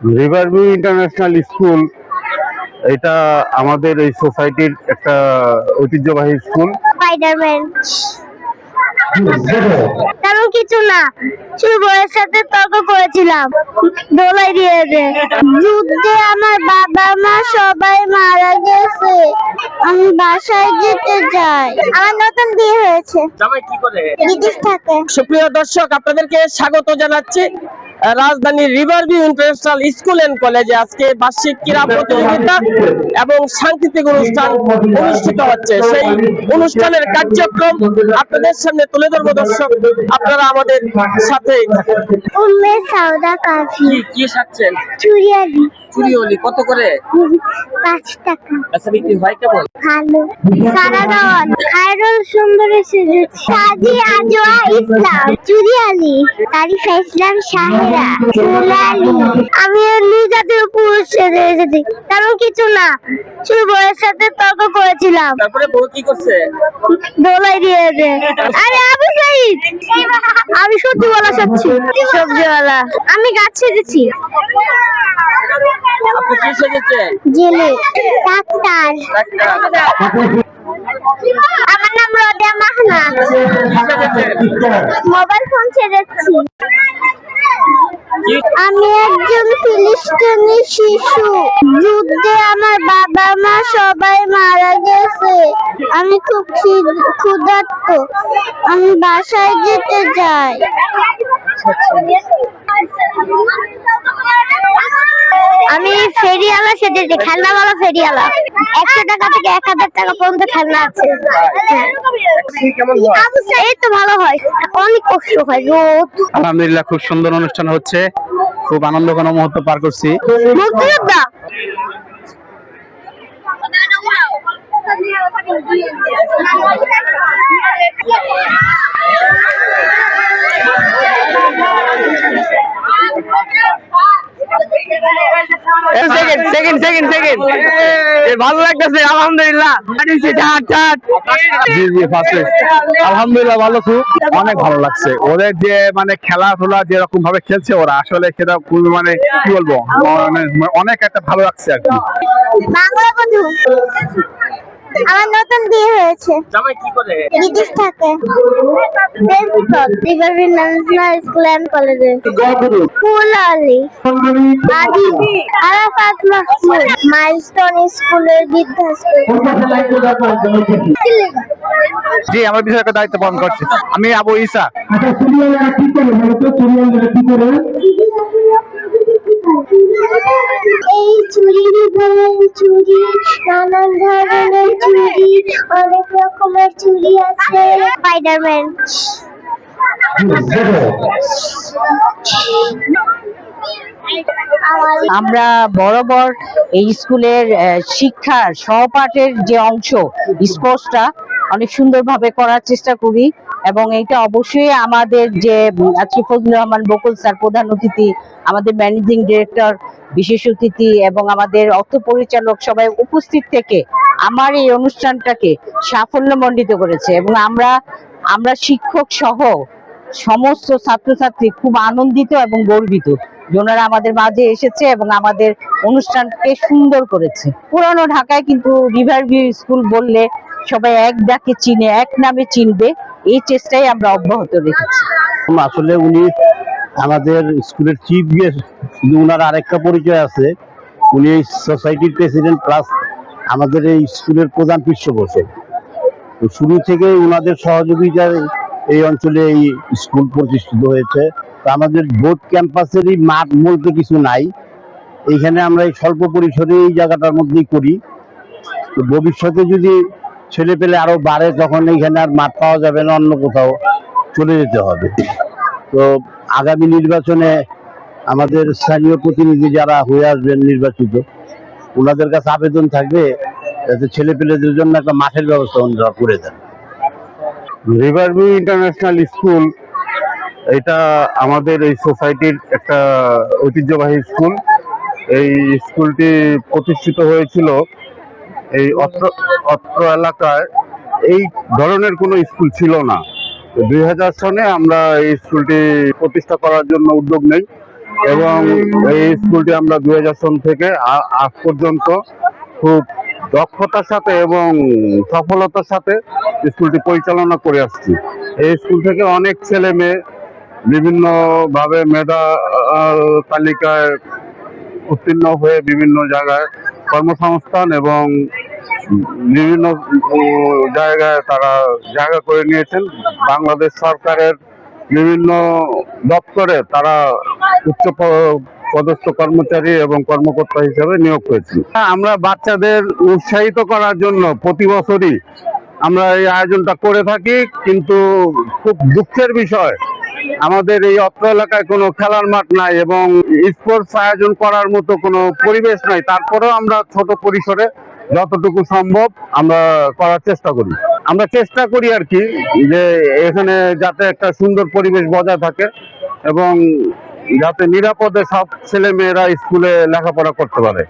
Riverview international school এটা আমাদের এই সোসাইটির একটা ঐতিহ্যবাহী স্কুল স্পাইডারম্যান তেমন কিছু না। শুধু বউয়ের সাথে তর্ক করেছিলাম। দোলাই দিয়েছে। যুদ্ধে আমার বাবা মা সবাই মারা গেছে। আমি বাসায় যেতে চাই। আমার নতুন বিয়ে হয়েছে। জামাই কি করে? বিদেশ থাকে। সুপ্রিয় দর্শক আপনাদেরকে স্বাগত জানাচ্ছি। রাজধানীর রিভারভিউ ইন্টারন্যাশনাল স্কুল এন্ড কলেজে আজকে বার্ষিক ক্রীড়া প্রতিযোগিতা এবং সাংস্কৃতিক অনুষ্ঠান অনুষ্ঠিত হচ্ছে। সেই অনুষ্ঠানের কার্যক্রম আপনাদের সামনে তুলে ধরবো দর্শক। আপনারা আমাদের সাথে থাকুন। উম্মে সাউদা কাফি কি সাজছেন? চুরিয়ালি চুরি কত করে? পাঁচ টাকা। আচ্ছা বিক্রি হয় কেমন? ভালো। সারা দেওয়ান। খায়রুল সুন্দরী সুযোগ সাজি আজোয়া ইসলাম। চুরিয়ালি তারিফা ইসলাম সুলালি আমি নিজাতের পুরুষ সেজে এসেছি তেমন কিছু না। শুধু বউয়ের সাথে তর্ক করেছিলাম। তারপরে বউ কি করছে? দোলাই দিয়েছে। আরে আবু সাইদ! আমি সত্যি বলা সত্যি। সবজিওয়ালা আমি গাছ সেজেছি। আপনি কি সেজেছেন? জেলে। ডাক্তার। ডাক্তার। আমার নাম রোদেয়া মাহনা মোবাইল ফোন ছেড়েছি। আমি একজন ফিলিস্তিনি শিশু। যুদ্ধে আমার বাবা মা সবাই মারা গেছে। আমি খুব ক্ষুধার্ত। আমি বাসায় যেতে চাই আমি ফেরিওয়ালা সেজেছি খেলনাওয়ালা ফেরিওয়ালা। একশো টাকা থেকে এক হাজার টাকা পর্যন্ত খেলনা আছে। হ্যাঁ। হয়? এই তো ভালো হয়। অনেক কষ্ট হয় রোদ। আলহামদুলিল্লাহ খুব সুন্দর অনুষ্ঠান হচ্ছে। খুব আনন্দ আনন্দঘন মুহূর্ত পার করছি। মুক্তিযোদ্ধা সেকেন্ড সেকেন্ড সেকেন্ড সেকেন্ড। ভালো লাগতেছে আলহামদুলিল্লাহ। জি জি আলহামদুলিল্লাহ ভালো খুব। অনেক ভালো লাগছে। ওদের যে মানে খেলাধুলা যেরকম ভাবে খেলছে ওরা আসলে সেটা খুবই মানে কি বলব? মানে অনেক একটা ভালো লাগছে আর কি। বাংলা বন্ধু। আমার নতুন বিয়ে হয়েছে। জামাই কি করে? বিদেশ থাকে। প্রিন্সিপাল রিভারভিউ স্কুল অ্যান্ড কলেজে ফুল আলী আদি আরাফাত মাহমুদ মাইলস্টোন স্কুলের বৃদ্ধাশ্রম। জি আমার দায়িত্ব পালন করছি। আমি আবু ইসা আচ্ছা সিরিয়ালরা কি করে? বলতো সিরিয়ালরা কি করে? এই চুরি চুরি নানান ধরনের চুরি অনেক রকমের চুরি আছে। স্পাইডারম্যান আমার আমরা বরাবর এই স্কুলের শিক্ষার সহপাঠের যে অংশ স্পোর্টসটা অনেক সুন্দরভাবে করার চেষ্টা করি এবং এটা অবশ্যই আমাদের যে আজকে ফজলুর রহমান বকুল স্যার প্রধান অতিথি, আমাদের ম্যানেজিং ডিরেক্টর বিশেষ অতিথি এবং আমাদের অর্থ পরিচালক সবাই উপস্থিত থেকে আমার এই অনুষ্ঠানটাকে সাফল্যমণ্ডিত করেছে এবং আমরা আমরা শিক্ষক সহ সমস্ত ছাত্রছাত্রী খুব আনন্দিত এবং গর্বিত ওনারা আমাদের মাঝে এসেছে এবং আমাদের অনুষ্ঠানকে সুন্দর করেছে। পুরানো ঢাকায় কিন্তু রিভার ভিউ স্কুল বললে সবাই এক ডাকে চিনে, এক নামে চিনবে, এই চেষ্টাই আমরা অব্যাহত রেখেছি। আসলে উনি আমাদের স্কুলের চিফ গেস্ট উনার আরেকটা পরিচয় আছে। উনি এই সোসাইটির প্রেসিডেন্ট প্লাস আমাদের এই স্কুলের প্রধান পৃষ্ঠপোষক তো শুরু থেকে ওনাদের সহযোগিতায় এই অঞ্চলে এই স্কুল প্রতিষ্ঠিত হয়েছে। তো আমাদের বোর্ড ক্যাম্পাসেরই মাঠ বলতে কিছু নাই। এইখানে আমরা এই স্বল্প পরিসরে এই জায়গাটার মধ্যেই করি। তো ভবিষ্যতে যদি ছেলে পেলে আরও বাড়ে তখন এইখানে আর মাঠ পাওয়া যাবে না, অন্য কোথাও চলে যেতে হবে। তো আগামী নির্বাচনে আমাদের স্থানীয় প্রতিনিধি যারা হয়ে আসবেন নির্বাচিত, ওনাদের কাছে আবেদন থাকবে যাতে ছেলে পেলেদের জন্য একটা মাঠের ব্যবস্থা করে দেন। রিভারভিউ ইন্টারন্যাশনাল স্কুল, এটা আমাদের এই সোসাইটির একটা ঐতিহ্যবাহী স্কুল। এই স্কুলটি প্রতিষ্ঠিত হয়েছিল এই অত্র অত্র এলাকায় এই ধরনের কোনো স্কুল ছিল না। দুই হাজার সনে আমরা এই স্কুলটি প্রতিষ্ঠা করার জন্য উদ্যোগ নেই এবং এই স্কুলটি আমরা দুই হাজার সন থেকে আজ পর্যন্ত খুব দক্ষতার সাথে এবং সফলতার সাথে স্কুলটি পরিচালনা করে আসছি। এই স্কুল থেকে অনেক ছেলে মেয়ে বিভিন্ন ভাবে মেধা তালিকায় উত্তীর্ণ হয়ে বিভিন্ন জায়গায় কর্মসংস্থান এবং বিভিন্ন জায়গায় তারা জায়গা করে নিয়েছেন। বাংলাদেশ সরকারের বিভিন্ন দপ্তরে তারা উচ্চ পদস্থ কর্মচারী এবং কর্মকর্তা হিসেবে নিয়োগ হয়েছি আমরা বাচ্চাদের উৎসাহিত করার জন্য প্রতি বছরই আমরা এই আয়োজনটা করে থাকি, কিন্তু খুব দুঃখের বিষয় আমাদের এই অত্র এলাকায় কোনো খেলার মাঠ নাই এবং স্পোর্টস আয়োজন করার মতো কোনো পরিবেশ নাই। তারপরেও আমরা ছোট পরিসরে যতটুকু সম্ভব আমরা করার চেষ্টা করি। আমরা চেষ্টা করি আর কি যে এখানে যাতে একটা সুন্দর পরিবেশ বজায় থাকে এবং যাতে নিরাপদে সব ছেলে মেয়েরা স্কুলে লেখাপড়া করতে পারে।